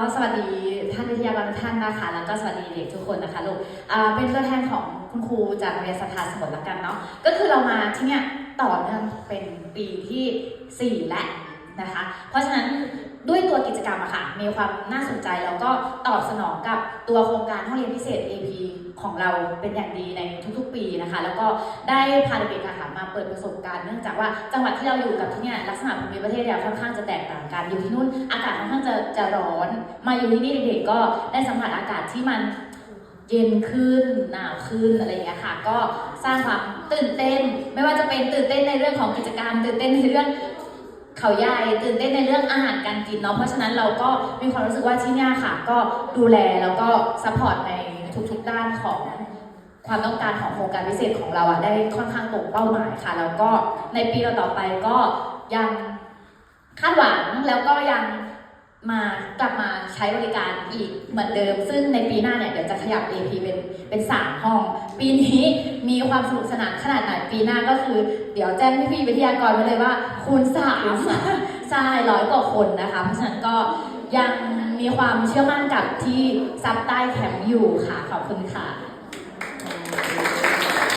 ก็สวัสดีท่านวิทยากรทุกท่านนะคะ แล้วก็สวัสดีเด็กทุกคนนะคะลูกเป็นตัวแทนของคุณครูจากโรงเรียนสถานสมุทรละกันเนาะ ก็คือเรามาที่เนี่ยต่อเนื่องเป็นปีที่ 4 และนะคะ เพราะฉะนั้น อะค่ะมีความน่าสนใจแล้วก็ตอบสนองกับตัวโครงการห้องเรียนพิเศษ AP ของเราเป็นอย่างดีในทุกๆ ปีนะคะ แล้วก็ได้พาเด็กๆค่ะมาเปิดประสบการณ์เนื่องจากว่าจังหวัดที่เราอยู่กับที่เนี่ยลักษณะภูมิประเทศเนี่ยค่อนข้างจะแตกต่างกันอยู่ที่นู่นอากาศค่อนข้างจะจะร้อน มาอยู่ที่นี่เด็กๆก็ได้สัมผัสอากาศที่มันเย็นขึ้นหนาวขึ้นอะไรอย่างเงี้ยค่ะ ก็สร้างความตื่นเต้น ไม่ว่าจะเป็นตื่นเต้นในเรื่องของกิจกรรม ตื่นเต้นในเรื่อง เขาใหญ่ตื่นเต้นในเรื่องอาหารการกินเนาะเพราะฉะนั้นเราก็มีความรู้สึกว่าที่เนี่ยค่ะ ก็ดูแลแล้วก็ซัพพอร์ตในทุกๆด้านของความต้องการของโครงการพิเศษของเราอะได้ค่อนข้างตรงเป้าหมายค่ะ แล้วก็ในปีต่อๆไปก็ยังคาดหวังแล้วก็ยัง มากลับมาใช้บริการอีกเหมือนเดิม ซึ่งในปีหน้าเนี่ยเดี๋ยวจะขยับ AP เป็นเป็นสามห้อง ปีนี้มีความสนุกสนานขนาดไหนปีหน้าก็คือ เดี๋ยวแจ้งพี่ๆวิทยากรไว้เลยว่า คูณสามใช่ร้อยกว่าคนนะคะ เพราะฉะนั้นก็ยังมีความเชื่อมั่นกับที่ซับใต้แคมป์อยู่ค่ะ ขอบคุณค่ะ